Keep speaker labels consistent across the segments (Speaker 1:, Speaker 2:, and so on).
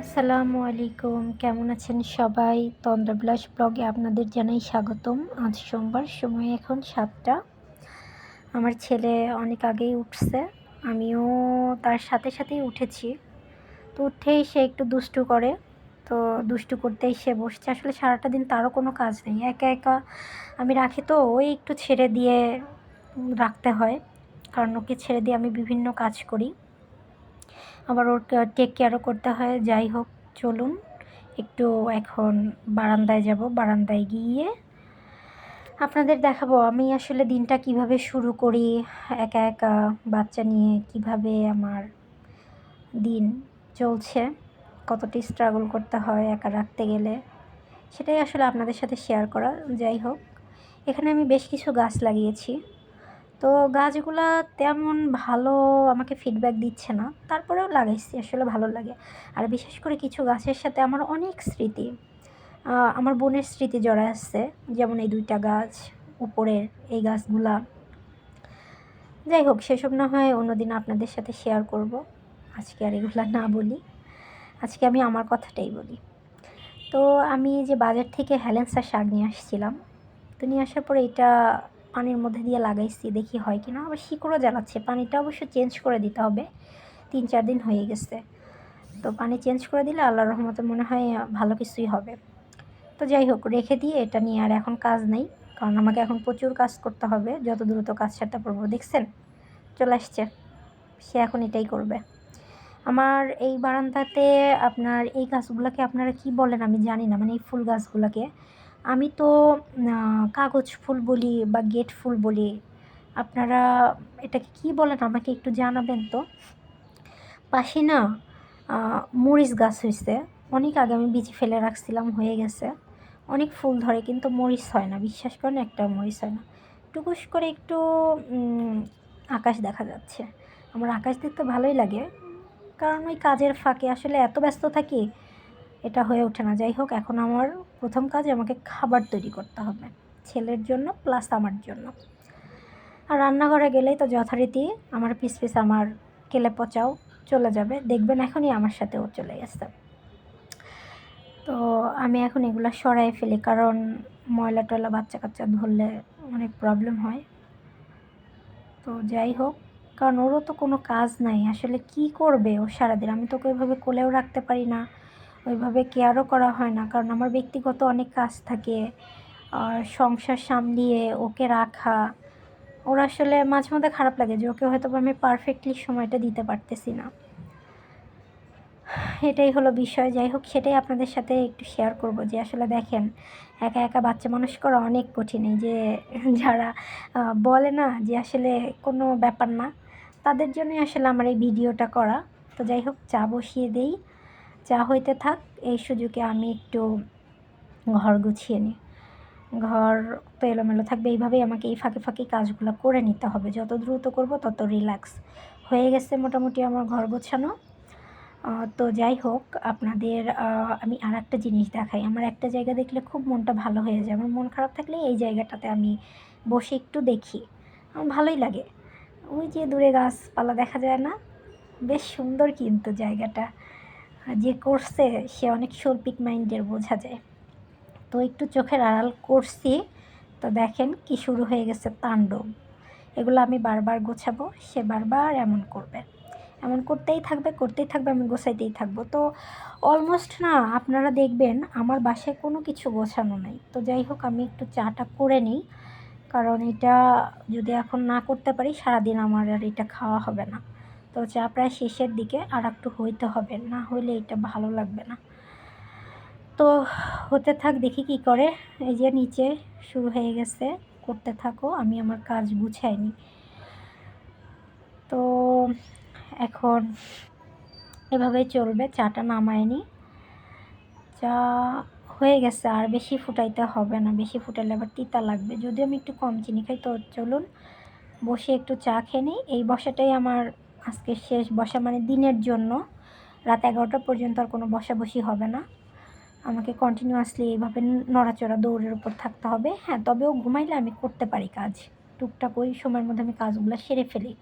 Speaker 1: আসসালামু আলাইকুম। কেমন আছেন সবাই? তন্দ্রাবিলাস ব্লগে আপনাদের জানাই স্বাগতম। আজ সোমবার, সময় এখন সাতটা। আমার ছেলে অনেক আগেই উঠছে। আমিও তার সাথে সাথেই উঠেছি। তো উঠেই সে একটু দুষ্টু করে। তো দুষ্টু করতেই সে বসছে। আসলে সারাটা দিন তারও কোনো কাজ নেই। একা একা আমি রাখি তো, ওই একটু ছেড়ে দিয়ে রাখতে হয়। কারণ ওকে ছেড়ে দিয়ে আমি বিভিন্ন কাজ করি। আবার ওর টেক কেয়ারও করতে হয়। যাই হোক, চলুন। একটু এখন বারান্দায় যাব। বারান্দায় গিয়ে আপনাদের দেখাবো, আমি আসলে দিনটা কীভাবে শুরু করি, একা একা বাচ্চা নিয়ে কীভাবে আমার দিন চলছে, কতটি স্ট্রাগল করতে হয় একা রাখতে গেলে, সেটাই আসলে আপনাদের সাথে শেয়ার করা। যাই হোক, এখানে আমি বেশ কিছু গাছ লাগিয়েছি। তো গাছগুলা তেমন ভালো আমাকে ফিডব্যাক দিচ্ছে না, তারপরেও লাগাইছি, আসলে ভালো লাগে। আর বিশেষ করে কিছু গাছের সাথে আমার অনেক স্মৃতি। আমার বোনের স্মৃতি জড়া আসছে যেমন এই দুইটা গাছ, উপরের এই গাছগুলা। যাই হোক, সেসব না হয় অন্যদিন আপনাদের সাথে শেয়ার করব। আজকে আর এগুলো না বলি। আজকে আমি আমার কথাটাই বলি। তো আমি যে বাজার থেকে হ্যালেন্সার শাক নিয়ে আসছিলাম, তো নিয়ে আসার পরে এটা পানির মধ্যে দিয়ে লাগাইছি, দেখি হয় কি না আবার শিকড়ও জ্বালাচ্ছে, পানিটা অবশ্য চেঞ্জ করে দিতে হবে। তিন চার দিন হয়ে গেছে। তো পানি চেঞ্জ করে দিলে আল্লাহ রহমতে মনে হয় ভালো কিছুই হবে। তো যাই হোক, রেখে দিয়ে এটা নিয়ে আর এখন কাজ নেই। কারণ আমাকে এখন প্রচুর কাজ করতে হবে, যত দ্রুত কাজ সারতে পারব। দেখছেন? চলে আসছে। সে এখন এটাই করবে। আমার এই বারান্দাতে আপনার এই গাছগুলোকে আপনারা কি বলেন আমি জানি না। মানে এই ফুল গাছগুলোকে। আমি তো কাগজ ফুল বলি বা গেট ফুল বলি, আপনারা এটাকে কি বলেন আমাকে একটু জানাবেন তো? পাশে না মরিচ গাছ হয়েছে অনেক আগে আমি বিচি ফেলে রাখছিলাম, হয়ে গেছে। অনেক ফুল ধরে কিন্তু মরিচ হয় না, বিশ্বাস করেন একটা মরিচ হয় না। টুকুস করে একটু আকাশ দেখা যাচ্ছে। আমার আকাশ দেখতে ভালোই লাগে, কারণ ওই কাজের ফাঁকে আসলে এত ব্যস্ত থাকি এটা হয়ে ওঠে না। যাই হোক, এখন আমার প্রথম কাজ আমাকে খাবার তৈরি করতে হবে, ছেলের জন্য প্লাস আমার জন্য। আর রান্নাঘরে গেলেই তো যথারীতি আমার পিস পিস আমার কেলে পচাও চলে যাবে। দেখবেন এখনই আমার সাথেও চলে গেছে। তো আমি এখন এগুলো সরাই ফেলি, কারণ ময়লা টয়লা বাচ্চা কাচ্চা ধরলে অনেক প্রবলেম হয়। তো যাই হোক, কারণ ওরও তো কোনো কাজ নাই। আসলে কি করবে ও সারাদিন? আমি তোকে ওইভাবে কোলেও রাখতে পারি না। ওইভাবে কেয়ারও করা হয় না। কারণ আমার ব্যক্তিগত অনেক কাজ থাকে, আর সংসার সামলিয়ে ওকে রাখা, ওর আসলে মাঝে মধ্যে খারাপ লাগে যে ওকে হয়তো আমি পারফেক্টলি সময়টা দিতে পারতেছি না। এটাই হলো বিষয়। যাই হোক, সেটাই আপনাদের সাথে একটু শেয়ার করব যে আসলে দেখেন, একা একা বাচ্চা মানুষ করা অনেক কঠিন। এই যে যারা বলে না যে আসলে কোনো ব্যাপার না, তাদের জন্যই আসলে আমার এই ভিডিওটা করা। তো যাই হোক, চা বসিয়ে দেই। চা হইতে থাক, এই সুযোগে আমি একটু ঘর গুছিয়ে নিই। ঘর তো এলোমেলো থাকবে, এইভাবেই আমাকে এই ফাঁকে ফাঁকে কাজগুলো করে নিতে হবে। যত দ্রুত করব, তত রিল্যাক্স হয়ে গেছে মোটামুটি আমার ঘর গোছানো। তো যাই হোক, আপনাদের আমি আর একটা জিনিস দেখাই। আমার একটা জায়গা দেখলে খুব মনটা ভালো হয়ে যায়। আমার মন খারাপ থাকলে এই জায়গাটাতে আমি বসে একটু দেখি। আমার ভালোই লাগে। ওই যে দূরে গাছপালা দেখা যায় না? বেশ সুন্দর কিন্তু জায়গাটা। যে করছে, সে অনেক শৈল্পিক মাইন্ডের, বোঝা যায়। তো একটু চোখের আড়াল করছি। তো দেখেন কি শুরু হয়ে গেছে তাণ্ডব। এগুলো আমি বারবার গোছাবো, সে বারবার এমন করবে। এমন করতেই থাকবে করতেই থাকবে, আমি গোছাইতেই থাকব। তো অলমোস্ট না, আপনারা দেখবেন আমার বাসায় কোনো কিছু গোছানো নেই। তো যাই হোক, আমি একটু চাটা করে নিই। কারণ এটা যদি এখন না করতে পারি, সারাদিন আমার আর এটা খাওয়া হবে না। তো চা প্রায় শেষের দিকে আর একটু হইতে হবে, না হইলে এটা ভালো লাগবে না। তো হতে থাক, দেখি কি করে। এই যে নিচে শুরু হয়ে গেছে, করতে থাকো, আমি আমার কাজ গুছাইনি তো এখন এভাবেই চলবে, চাটা নামায়নি চা হয়ে গেছে, আর বেশি ফুটাইতে হবে না, বেশি ফুটাইলে আবার তিতা লাগবে। যদি আমি একটু কম চিনি খাই, তো চলুন, বসে একটু চা খেয়ে নিই এই বসাটাই আমার আজকে শেষ বসা মানে দিনের জন্য। রাত এগারোটা পর্যন্ত আর কোনো বসাবসি হবে না। আমাকে কন্টিনিউয়াসলি এইভাবে নড়াচড়া দৌড়ের উপর থাকতে হবে। হ্যাঁ তবেও ঘুমাইলে আমি করতে পারি কাজ। টুকটাক ওই সময়ের মধ্যে আমি কাজগুলো সেরে ফেলি।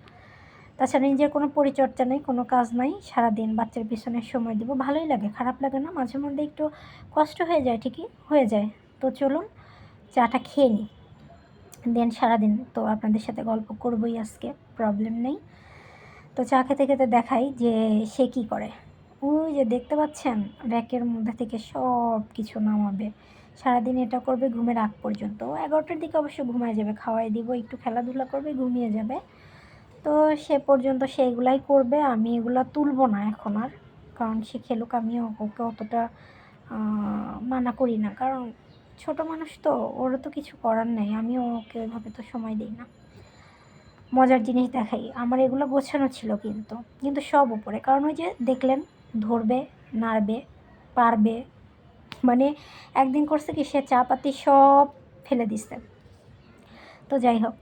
Speaker 2: তাছাড়া নিজের কোনো পরিচর্যা নেই, কোনো কাজ নাই। সারাদিন বাচ্চার পিছনে সময় দেবো। ভালোই লাগে, খারাপ লাগে না। মাঝে মধ্যে একটু কষ্ট হয়ে যায়, ঠিকই হয়ে যায়। তো চলুন, চাটা খেয়ে নিই দেন সারাদিন তো আপনাদের সাথে গল্প করবোই আজকে প্রবলেম নেই। তো চা খেতে খেতে দেখাই যে সে কী করে। ওই যে দেখতে পাচ্ছেন? র্যাকের মধ্যে থেকে সব কিছু নামাবে। সারাদিন এটা করবে ঘুমের আগ পর্যন্ত। এগারোটার দিকে অবশ্য ঘুমায় যাবে, খাওয়াই দিব, একটু খেলাধুলা করবে, ঘুমিয়ে যাবে। তো সে পর্যন্ত সে এগুলাই করবে, আমি এগুলো তুলবো না এখন আর। কারণ সে খেলুক, আমিও ওকে অতটা মানা করি না। কারণ ছোট মানুষ তো ওরও তো কিছু করার নেই। আমিও ওকে ওইভাবে তো সময় দিই না। মজার জিনিস দেখাই। আমার এগুলো গোছানো ছিল কিন্তু। কিন্তু সব উপরে। কারণ ওই যে দেখলেন, ধরবে, নাড়বে, পারবে। মানে একদিন করছে কি, সে চা পাতি সব ফেলে দিচ্ছে তো যাই হোক,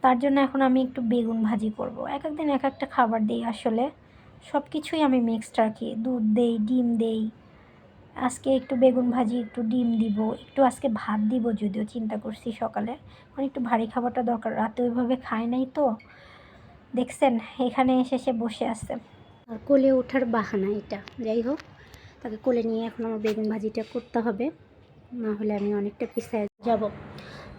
Speaker 2: তার জন্য এখন আমি একটু বেগুন ভাজি করব। এক একদিন এক একটা খাবার দিই আসলে। সব কিছুই আমি মিক্সড রাখি। দুধ দেই, ডিম দেই। আজকে একটু বেগুন ভাজি, একটু ডিম দিব, একটু আজকে ভাত দিব যদিও, চিন্তা করছি সকালে। মানে একটু ভারী খাবারটা দরকার, রাতে ওইভাবে খায় নাই তো। দেখছেন, এখানে এসে সে বসে আছে।
Speaker 1: আর কোলে ওঠার বাহানা এটা। যাই হোক, তাকে কোলে নিয়ে এখন আমার বেগুন ভাজিটা করতে হবে। না হলে আমি অনেকটা পিছায় যাব।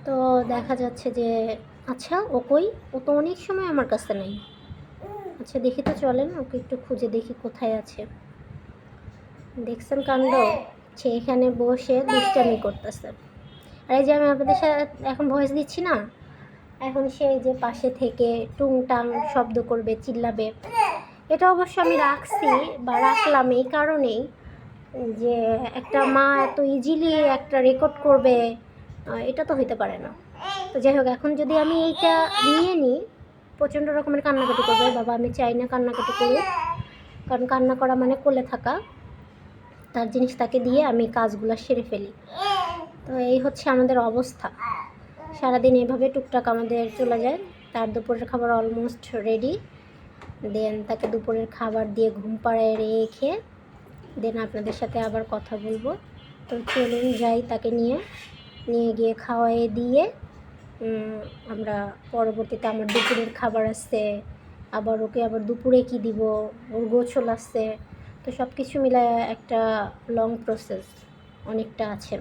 Speaker 1: তো দেখা যাচ্ছে যে আচ্ছা ও কই? ও তো অনেক সময় আমার কাছে নেই। আচ্ছা দেখি তো চলেন, ওকে একটু খুঁজে দেখি কোথায় আছে। দেখছেন কাণ্ড? সে এখানে বসে দুষ্টামি করতেছে। আর এই যে আমি আপনাদের সাথে এখন ভয়েস দিচ্ছি না? এখন সে যে পাশে থেকে টুংটাং শব্দ করবে, চিল্লাবে। এটা অবশ্য আমি রাখছি বা রাখলাম এই কারণেই যে একটা মা এত ইজিলি একটা রেকর্ড করবে এটা তো হইতে পারে না। তো যাই হোক, এখন যদি আমি এইটা নিয়ে নিই প্রচণ্ড রকমের কান্নাকাটি করবে। বাবা, আমি চাই না কান্নাকাটি করুক। কারণ কান্না করা মানে কোলে থাকা। তার জিনিস তাকে দিয়ে আমি কাজগুলো সেরে ফেলি। তো এই হচ্ছে আমাদের অবস্থা। সারাদিন এভাবে টুকটাক আমাদের চলে যায়। তার দুপুরের খাবার অলমোস্ট রেডি দেন তাকে দুপুরের খাবার দিয়ে ঘুম পাড়ায় রেখে দেন আপনাদের সাথে আবার কথা বলব। তো চলুন যাই তাকে নিয়ে। নিয়ে গিয়ে খাওয়াই দিয়ে আমরা পরবর্তীতে আমার দুপুরের খাবার আসছে আবার ওকে আবার দুপুরে কি দিব? ওর গোছল আসছে তো সব কিছু মিলায় একটা লং প্রসেস অনেকটা আছে।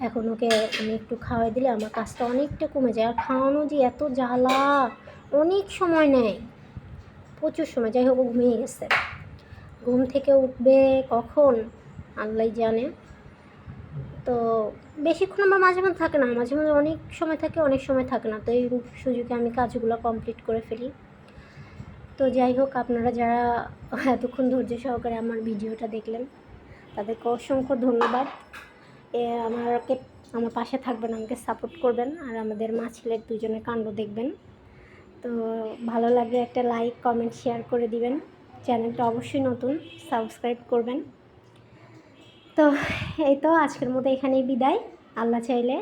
Speaker 1: এখন ওকে আমি একটু খাওয়াই দিলে আমার কাজটা অনেকটা কমে যায়। আর খাওয়ানো যে এত জ্বালা, অনেক সময় নেয়। প্রচুর সময়, যাই হোক ঘুমিয়ে গেছে। ঘুম থেকে উঠবে কখন? আল্লাহ জানে। তো বেশিক্ষণ আমার মাঝে মাঝে থাকে না। মাঝে মাঝে অনেক সময় থাকে, অনেক সময় থাকে না। তো এই সুযোগে আমি কাজগুলো কমপ্লিট করে ফেলি। তো যাই হোক, আপনারা যারা এতক্ষণ ধৈর্য সহকারে আমার ভিডিওটা দেখলেন, তাদেরকে অসংখ্য ধন্যবাদ। এ, আমাকে, আমার পাশে থাকবেন, আমাকে সাপোর্ট করবেন, আর আমাদের মা ছেলের দুজনের কাণ্ড দেখবেন। তো ভালো লাগলে একটা লাইক কমেন্ট শেয়ার করে দিবেন। চ্যানেলটা অবশ্যই নতুন সাবস্ক্রাইব করবেন। তো এই তো, আজকের মতো এখানেই বিদায়। আল্লাহ চাইলে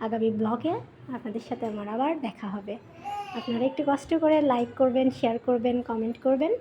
Speaker 1: আগামী ব্লগে আপনাদের সাথে আমার আবার দেখা হবে। আপনারা একটু কষ্ট করে লাইক করবেন শেয়ার করবেন কমেন্ট করবেন।